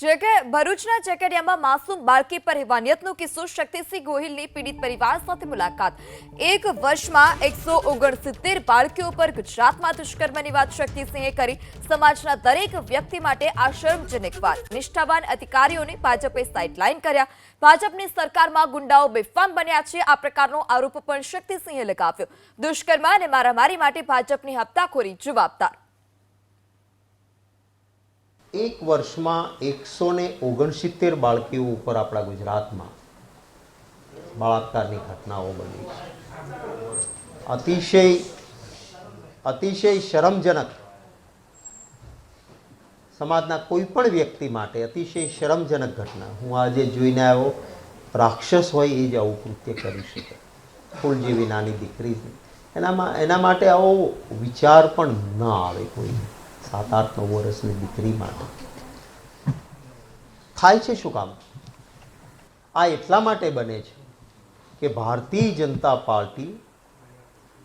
જે ભરૂચના ચેકડિયામાં માસૂમ બાળકી પર હેવાનિયતનો કિસ્સો શક્તિસિંહ ગોહિલની પીડિત પરિવાર સાથે મુલાકાત. એક વર્ષમાં એકસો ઓગણસિત્તેર બાળકીઓ પર ગુજરાતમાં દુષ્કર્મની વાત શક્તિસિંહે કરી. સમાજના દરેક વ્યક્તિ માટે આ વાત. નિષ્ઠાવાન અધિકારીઓને ભાજપે સાઇડલાઇન કર્યા. ભાજપની સરકારમાં ગુંડાઓ બેફામ બન્યા છે. આ પ્રકારનો આરોપ પણ શક્તિસિંહે લગાવ્યો. દુષ્કર્મ અને મારામારી માટે ભાજપની હપ્તાખોરી જવાબદાર. એક વર્ષમાં એકસો ને ઓગણસિત્તેર બાળકીઓ ઉપર આપણા ગુજરાતમાં બળાત્કારની ઘટનાઓ બની છે. અતિશય અતિશય શરમજનક સમાજના કોઈ પણ વ્યક્તિ માટે અતિશય શરમજનક ઘટના. હું આજે જોઈને આવ્યો, રાક્ષસ હોય એ જ આવું કૃત્ય કરી શકે. ફૂલ જેવી નાની દીકરી એનામાં, એના માટે આવો વિચાર પણ ન આવે કોઈ. સાત આઠ નવ વર્ષની દીકરી માટે. થાય છે શું કામ? આ એટલા માટે બને છે કે ભારતીય જનતા પાર્ટી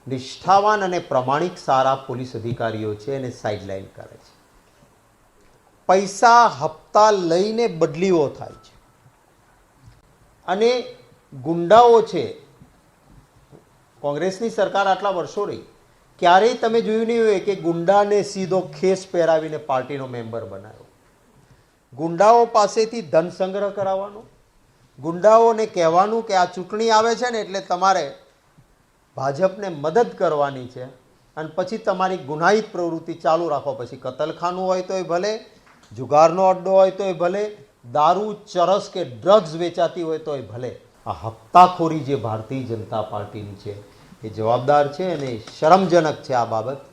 નિષ્ઠાવાન અને પ્રમાણિક સારા પોલીસ અધિકારીઓ છે એને સાઇડલાઇન કરે છે. પૈસા હપ્તા લઈને બદલીઓ થાય છે. અને ગુંડાઓ છે. કોંગ્રેસની સરકાર આટલા વર્ષો રહી. ક્યારેય તમે જોયું નહીં હોય કે ગુંડાને સીધો ખેસ પહેરાવીને પાર્ટીનો મેમ્બર બનાવ્યો ગુંડાઓ પાસેથી ધન સંગ્રહ કરાવવાનો, ગુંડાઓને કહેવાનું કે આ ચૂંટણી આવે છે ને એટલે તમારે ભાજપને મદદ કરવાની છે અને પછી તમારી ગુનાહિત પ્રવૃત્તિ ચાલુ રાખો. પછી કતલખાનું હોય તોય ભલે, જુગારનો અડ્ડો હોય તોય ભલે, દારૂ, ચરસ કે ડ્રગ્સ વેચાતી હોય તોય ભલે. આ હપ્તાખોરી જે ભારતીય જનતા પાર્ટીની છે એ જવાબદાર છે અને શરમજનક છે આ બાબત.